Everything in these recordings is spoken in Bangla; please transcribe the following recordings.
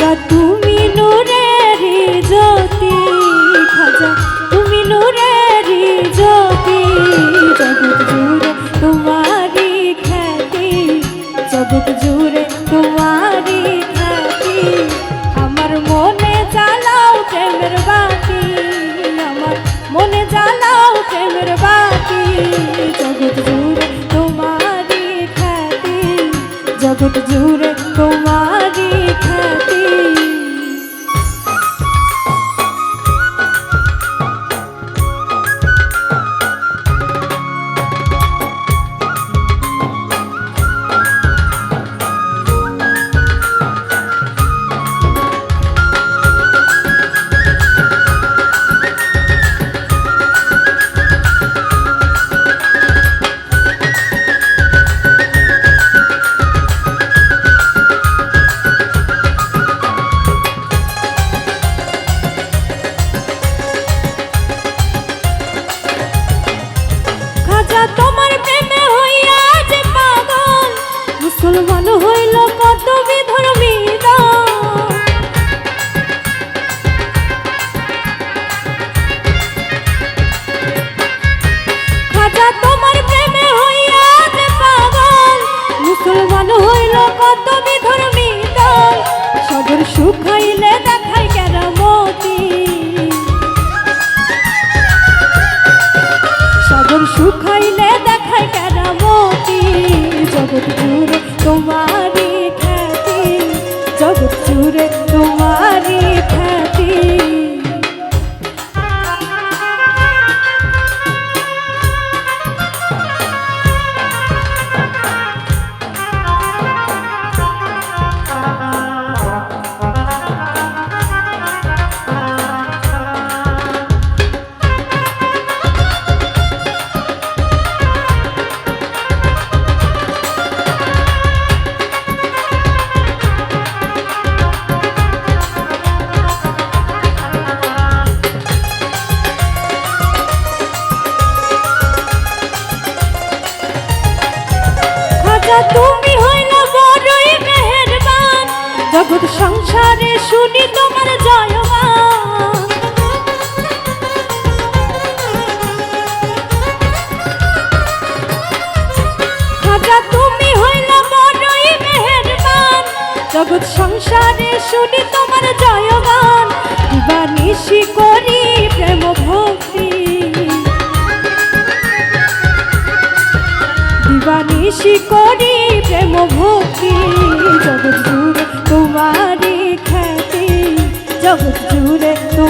খাজা তুমি নূরের জ্যোতি। খাজা তুমি নূরের জ্যোতি। জগৎ জুড়ে তোমারি খ্যাতি। জগৎ জুড়ে তোমারি খ্যাতি। আমার মনে জ্বালাও প্রেমের বাতি। আমার মনে জ্বালাও প্রেমের বাতি। জগৎ জুড়ে তোমারি খ্যাতি। জগৎ জুড়ে মুসলমান হইল কত বিধর্মী দল সদর সুখাইলে দেখাই কেরামতি সাগর শুকাইলে দেখায় কেরামতি জগৎ তোমারি সংসারে শুনি তোমার জয়গান। খাজা তুমি হইল বড়ই মেহেরবান। জগৎ সংসারে শুনি তোমার জয়গান। দিবানিশি করি প্রেম ভক্তি। দিবানিশি করি প্রেম ভক্তি। জগৎ তোমারি জগৎ জুড়ে তোমারি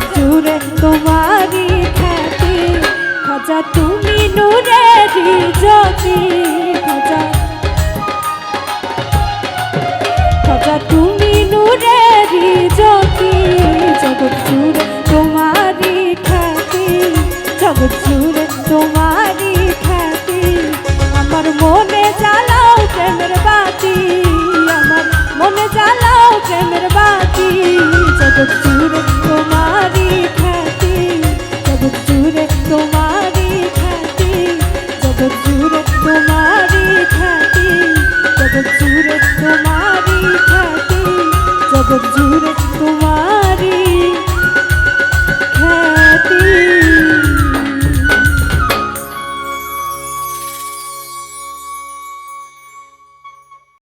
চুরে তোমারি খ্যাতি। খাজা তুমি নূরের জ্যোতি। খাজা খাজা তুমি নূরের জ্যোতি। জগৎ জুড়ে তোমারি খ্যাতি। জগৎ জুড়ে তোমারি খ্যাতি। আমার মনে জ্বালাও প্রেমের বাতি। আমার মনে জ্বালাও প্রেমের বাতি। জগৎ জুড়ে